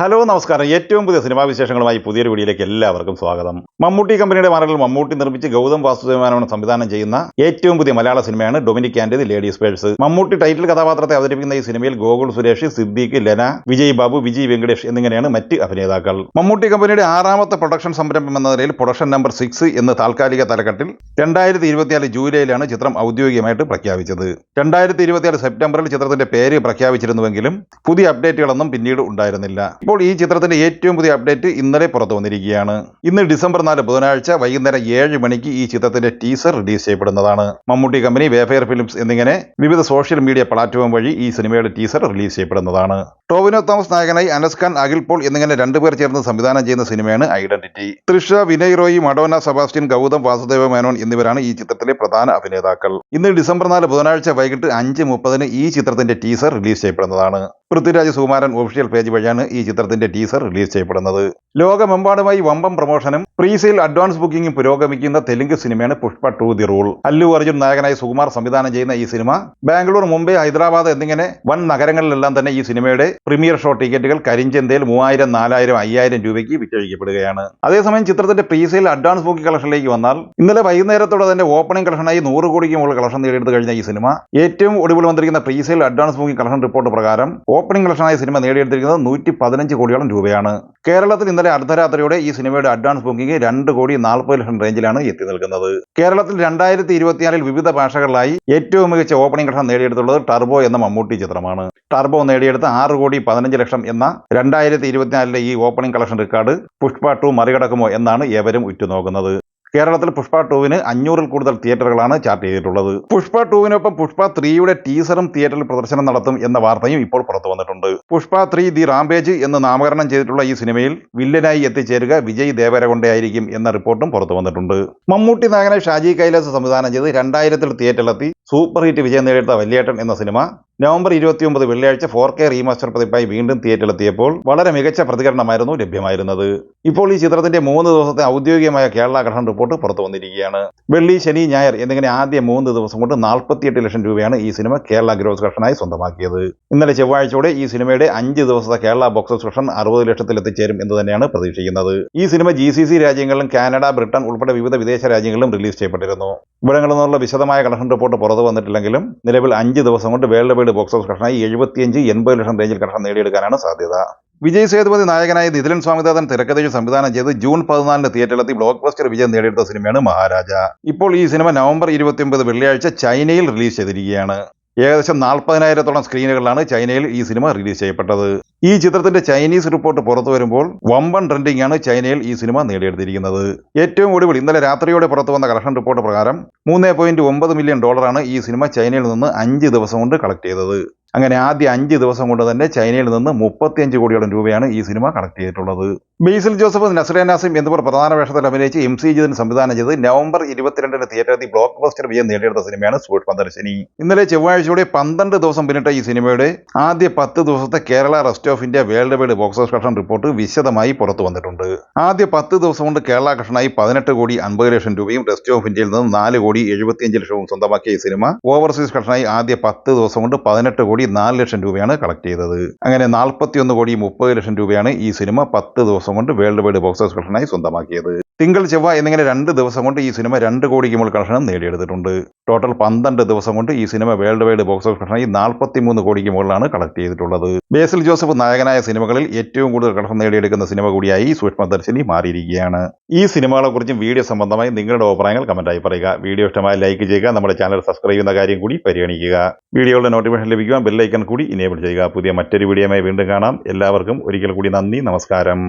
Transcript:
Hello നമസ്കാരം. ഏറ്റവും പുതിയ സിനിമാ വിശേഷങ്ങളുമായി പുതിയൊരു വീഡിയോയിലേക്ക് എല്ലാവർക്കും സ്വാഗതം. മമ്മൂട്ടി കമ്പനിയുടെ മാറലിൽ മമ്മൂട്ടി നിർമ്മിച്ച് ഗൗതം വാസുദേവനാണ് സംവിധാനം ചെയ്യുന്ന ഏറ്റവും പുതിയ മലയാള സിനിമയാണ് Dominic and the ladies purse Mammootty title കഥാപാത്രത്തെ അവതരിപ്പിക്കുന്ന ഈ സിനിമയിൽ ഗോകുൽ സുരേഷ് സിദ്ദീഖ് ലെന വിജയ് ബാബു വിജയ് വെങ്കടേഷ് എന്നിങ്ങനെയാണ് മറ്റ് അഭിനേതാക്കൾ. മമ്മൂട്ടി കമ്പനിയുടെ ആറാമത്തെ പ്രൊഡക്ഷൻ സംരംഭം എന്ന നിലയിൽ പ്രൊഡക്ഷൻ നമ്പർ സിക്സ് എന്ന് താൽക്കാലിക തലക്കെട്ടിൽ രണ്ടായിരത്തി ഇരുപത്തിനാല് ജൂലൈയിലാണ് ചിത്രം ഔദ്യോഗികമായിട്ട് പ്രഖ്യാപിച്ചത്. രണ്ടായിരത്തി ഇരുപത്തിനാല് സെപ്റ്റംബറിൽ ചിത്രത്തിന്റെ പേര് പ്രഖ്യാപിച്ചിരുന്നുവെങ്കിലും പുതിയ അപ്ഡേറ്റുകളൊന്നും പിന്നീട് ഉണ്ടായിരുന്നില്ല. ഇപ്പോൾ ഈ ചിത്രത്തിന്റെ ഏറ്റവും പുതിയ അപ്ഡേറ്റ് ഇന്നലെ പുറത്തു വന്നിരിക്കുകയാണ്. ഇന്ന് ഡിസംബർ നാല് ബുധനാഴ്ച വൈകുന്നേരം ഏഴ് മണിക്ക് ഈ ചിത്രത്തിന്റെ ടീസർ റിലീസ് ചെയ്യപ്പെടുന്നതാണ്. മമ്മൂട്ടി കമ്പനി വേഫെയർ ഫിലിംസ് എന്നിങ്ങനെ വിവിധ സോഷ്യൽ മീഡിയ പ്ലാറ്റ്ഫോം വഴി ഈ സിനിമയുടെ ടീസർ റിലീസ് ചെയ്യപ്പെടുന്നതാണ്. ടോവിനോ തോമസ് നായകനായി അനസ് ഖാൻ അഖിൽ പോൾ എന്നിങ്ങനെ രണ്ടുപേർ ചേർന്ന് സംവിധാനം ചെയ്യുന്ന സിനിമയാണ് identity. Trisha Vinay Roy Madonna Sebastian Gautham Vasudev Menon എന്നിവരാണ് ഈ ചിത്രത്തിലെ പ്രധാന അഭിനേതാക്കൾ. ഇന്ന് ഡിസംബർ നാല് ബുധനാഴ്ച വൈകിട്ട് അഞ്ച് മുപ്പതിന് ഈ ചിത്രത്തിന്റെ ടീസർ റിലീസ് ചെയ്യപ്പെടുന്നതാണ്. പൃഥ്വിരാജ് സുകുമാരൻ ഒഫീഷ്യൽ പേജ് വഴിയാണ് ഈ ചിത്രത്തിന്റെ ടീസർ റിലീസ് ചെയ്യപ്പെടുന്നത്. ലോകമെമ്പാടുമായി വമ്പം പ്രൊമോഷനും പ്രീസെയിൽ അഡ്വാൻസ് ബുക്കിംഗും പുരോഗമിക്കുന്ന തെലുങ്ക് സിനിമയാണ് Pushpa two the rule Allu Arjun നായകനായി സുകുമാർ സംവിധാനം ചെയ്യുന്ന ഈ സിനിമ ബാംഗ്ലൂർ മുംബൈ ഹൈദരാബാദ് എന്നിങ്ങനെ വൻ നഗരങ്ങളിലെല്ലാം തന്നെ ഈ സിനിമയുടെ പ്രീമിയർ ഷോ ടിക്കറ്റുകൾ കരിഞ്ചന്തയിൽ മൂവായിരം നാലായിരം അയ്യായിരം രൂപയ്ക്ക് വിറ്റഴിക്കപ്പെടുകയാണ്. അതേസമയം ചിത്രത്തിന്റെ പ്രീസെയിൽ അഡ്വാൻസ് ബുക്കിംഗ് കളക്ഷനിലേക്ക് വന്നാൽ ഇന്നലെ വൈകുന്നേരത്തോടെ തന്നെ ഓപ്പണിംഗ് കളക്ഷനായി നൂറ് കോടിക്ക് മുകളിൽ കളക്ഷൻ നേടിയെടുത്ത് കഴിഞ്ഞ ഈ സിനിമ. ഏറ്റവും ഒടുവിൽ വന്നിരിക്കുന്ന presale advance booking collection report പ്രകാരം ഓപ്പണിംഗ് കളക്ഷനായ സിനിമ നേടിയെടുത്തിരിക്കുന്നത് നൂറ്റി പതിനഞ്ച് കോടിയോളം രൂപയാണ്. കേരളത്തിൽ ഇന്നലെ അർദ്ധരാത്രിയോടെ ഈ സിനിമയുടെ അഡ്വാൻസ് ബുക്കിംഗ് രണ്ട് കോടി നാൽപ്പത് ലക്ഷം റേഞ്ചിലാണ് എത്തി നിൽക്കുന്നത്. കേരളത്തിൽ രണ്ടായിരത്തി ഇരുപത്തിനാലിൽ വിവിധ ഭാഷകളിലായി ഏറ്റവും മികച്ച ഓപ്പണിംഗ് കളക്ഷൻ നേടിയെടുത്തുള്ളത് ടർബോ എന്ന മമ്മൂട്ടി ചിത്രമാണ്. ടർബോ നേടിയെടുത്ത ആറ് കോടി പതിനഞ്ച് ലക്ഷം എന്ന രണ്ടായിരത്തി ഇരുപത്തിനാലിലെ ഈ opening collection record Pushpa two മറികടക്കുമോ എന്നാണ് ഏവരും ഉറ്റുനോക്കുന്നത്. കേരളത്തിൽ പുഷ്പ ടൂവിന് അഞ്ഞൂറിൽ കൂടുതൽ തിയേറ്ററുകളാണ് ചാർട്ട് ചെയ്തിട്ടുള്ളത്. പുഷ്പ ടൂവിനൊപ്പം പുഷ്പ ത്രീയുടെ ടീസറും തിയേറ്ററിൽ പ്രദർശനം നടത്തും എന്ന വാർത്തയും ഇപ്പോൾ പുറത്തു വന്നിട്ടുണ്ട്. പുഷ്പ ത്രീ ദി റാംബേജ് എന്ന് നാമകരണം ചെയ്തിട്ടുള്ള ഈ സിനിമയിൽ വില്ലനായി എത്തിച്ചേരുക വിജയ് ദേവരകൊണ്ടയായിരിക്കും എന്ന റിപ്പോർട്ടും പുറത്തു വന്നിട്ടുണ്ട്. മമ്മൂട്ടി നായകനെ ഷാജി കൈലാസ് സംവിധാനം ചെയ്ത് രണ്ടായിരത്തിൽ തിയേറ്ററിലെത്തി സൂപ്പർ ഹിറ്റ് വിജയം നേടിയെടുത്ത വല്യേട്ടൻ എന്ന സിനിമ നവംബർ ഇരുപത്തിയൊമ്പത് വെള്ളിയാഴ്ച ഫോർ കെ റീമാസ്റ്റർ പതിപ്പായി വീണ്ടും തിയേറ്ററിലെത്തിയപ്പോൾ വളരെ മികച്ച പ്രതികരണമായിരുന്നു ലഭ്യമായിരുന്നത്. ഇപ്പോൾ ഈ ചിത്രത്തിന്റെ മൂന്ന് ദിവസത്തെ ഔദ്യോഗികമായ കേരള ഗ്രഹൺ റിപ്പോർട്ട് പുറത്തു വന്നിരിക്കുകയാണ്. വെള്ളി ശനി ഞായർ എന്നിങ്ങനെ ആദ്യ മൂന്ന് ദിവസം കൊണ്ട് നാൽപ്പത്തിയെട്ട് ലക്ഷം രൂപയാണ് ഈ സിനിമ കേരള ഗ്രോസ് കളക്ഷനായി സ്വന്തമാക്കിയത്. ഇന്നലെ ചൊവ്വാഴ്ചയോടെ ഈ സിനിമയുടെ അഞ്ച് ദിവസത്തെ കേരള ബോക്സ് കളക്ഷൻ അറുപത് ലക്ഷത്തിൽ എത്തിച്ചേരും എന്ന് തന്നെയാണ് പ്രതീക്ഷിക്കുന്നത്. ഈ സിനിമ ജി സി സി രാജ്യങ്ങളിലും കാനഡ ബ്രിട്ടൻ ഉൾപ്പെടെ വിവിധ വിദേശ രാജ്യങ്ങളിലും റിലീസ് ചെയ്യപ്പെട്ടിരുന്നു. ഇവിടങ്ങളിൽ നിന്നുള്ള വിശദമായ കളക്ഷൻ റിപ്പോർട്ട് പുറത്തു വന്നിട്ടില്ലെങ്കിലും നിലവിൽ അഞ്ച് ദിവസം കൊണ്ട് വേൾഡ് വൈഡ് ബോക്സ് ഓഫീസ് കളക്ഷനായി എഴുപത്തിയഞ്ച് എൺപത് ലക്ഷം റേഞ്ചിൽ കളക്ഷൻ നേടിയെടുക്കാനാണ് സാധ്യത. വിജയ് സേതുപതി നായകനായ നിതിലൻ സ്വാമിനാഥൻ തിരക്കഥയിൽ സംവിധാനം ചെയ്ത് ജൂൺ പതിനാലിന് തിയേറ്ററിലെത്തി ബ്ലോക്ക് ബസ്റ്റർ വിജയം നേടിയെടുത്ത സിനിമയാണ് മഹാരാജ. ഇപ്പോൾ ഈ സിനിമ നവംബർ ഇരുപത്തിയൊമ്പത് വെള്ളിയാഴ്ച ചൈനയിൽ റിലീസ് ചെയ്തിരിക്കുകയാണ്. ഏകദേശം നാൽപ്പതിനായിരത്തോളം സ്ക്രീനുകളിലാണ് ചൈനയിൽ ഈ സിനിമ റിലീസ് ചെയ്യപ്പെട്ടത്. ഈ ചിത്രത്തിന്റെ ചൈനീസ് റിപ്പോർട്ട് പുറത്തു വരുമ്പോൾ വമ്പൻ ട്രെൻഡിംഗ് ആണ് ചൈനയിൽ ഈ സിനിമ നേടിയെടുത്തിരിക്കുന്നത്. ഏറ്റവും ഒടുവിൽ ഇന്നലെ രാത്രിയോടെ പുറത്തു വന്ന കളക്ഷൻ റിപ്പോർട്ട് പ്രകാരം മൂന്ന് മില്യൺ ഡോളറാണ് ഈ സിനിമ ചൈനയിൽ നിന്ന് അഞ്ച് ദിവസം കൊണ്ട് കളക്ട് ചെയ്തത്. അങ്ങനെ ആദ്യ അഞ്ച് ദിവസം കൊണ്ട് തന്നെ ചൈനയിൽ നിന്ന് മുപ്പത്തിയഞ്ച് കോടിയോളം രൂപയാണ് ഈ സിനിമ കളക്ട് ചെയ്തിട്ടുള്ളത്. ബേസിൽ ജോസഫ് നസ്രേ നാസിം എന്നിവർ പ്രധാന വേഷത്തിൽ അഭിനയിച്ച് എം സി ജിതിന് സംവിധാനം ചെയ്ത് നവംബർ ഇരുപത്തിരണ്ടിന് തിയേറ്ററിൽ ബ്ലോക്ക് ബസ്റ്റർ വിജയം നേടിയെടുത്ത സിനിമയാണ് സൂക്ഷ്മദർശിനി ഇന്നലെ ചൊവ്വാഴ്ചയോടെ പന്ത്രണ്ട് ദിവസം പിന്നിട്ട ഈ സിനിമയുടെ ആദ്യ പത്ത് ദിവസത്തെ Kerala rest of India world wide box off collection report വിശദമായി പുറത്തു വന്നിട്ടുണ്ട്. ആദ്യ പത്ത് ദിവസം കൊണ്ട് കേരള കളക്ഷനായി പതിനെട്ട് കോടി അൻപത് ലക്ഷം രൂപയും റെസ്റ്റ് ഓഫ് ഇന്ത്യയിൽ നിന്ന് നാല് കോടി എഴുപത്തിയഞ്ച് ലക്ഷവും സ്വന്തമാക്കിയ ഈ സിനിമ. ഓവർസീസ് കളക്ഷനായി ആദ്യ പത്ത് ദിവസം കൊണ്ട് പതിനെട്ട് കോടി നാല് ലക്ഷം രൂപയാണ് കളക്ട് ചെയ്തത്. അങ്ങനെ നാൽപ്പത്തിയൊന്ന് കോടി മുപ്പത് ലക്ഷം രൂപയാണ് ഈ സിനിമ പത്ത് ദിവസം കൊണ്ട് വേൾഡ് വൈഡ് ബോക്സ് ഓഫീസ് കളക്ഷനായി സ്വന്തമാക്കിയത്. തിങ്കൾ ചൊവ്വ എന്നിങ്ങനെ രണ്ട് ദിവസം കൊണ്ട് ഈ സിനിമ രണ്ട് കോടിക്ക് മുകളിൽ കളക്ഷനും നേടിയെടുത്തിട്ടുണ്ട്. ടോട്ടൽ പന്ത്രണ്ട് ദിവസം കൊണ്ട് ഈ cinema world wide box office കളക്ഷനായി നാൽപ്പത്തി മൂന്ന് കോടിക്ക് മുകളിലാണ് കളക്ട് ചെയ്തിട്ടുള്ളത്. ബേസിൽ ജോസഫ് നായകനായ സിനിമകളിൽ ഏറ്റവും കൂടുതൽ കളക്ഷൻ നേടിയെടുക്കുന്ന സിനിമ കൂടിയായി സൂക്ഷ്മദർശിനി മാറിയിരിക്കുകയാണ്. ഈ സിനിമകളെക്കുറിച്ചും വീഡിയോ സംബന്ധമായി നിങ്ങളുടെ അഭിപ്രായങ്ങൾ കമന്റായി പറയുക. വീഡിയോ ഇഷ്ടമായി ലൈക്ക് ചെയ്യുക. നമ്മുടെ ചാനൽ സബ്സ്ക്രൈബ് ചെയ്യുന്ന കാര്യം കൂടി പരിഗണിക്കുക. വീഡിയോയുടെ നോട്ടിഫിക്കേഷൻ ലഭിക്കുവാൻ ബെല്ലൈക്കൺ കൂടി ഇനേബിൾ ചെയ്യുക. പുതിയ മറ്റൊരു വീഡിയോയുമായി വീണ്ടും കാണാം. എല്ലാവർക്കും ഒരിക്കൽ കൂടി നന്ദി. നമസ്കാരം.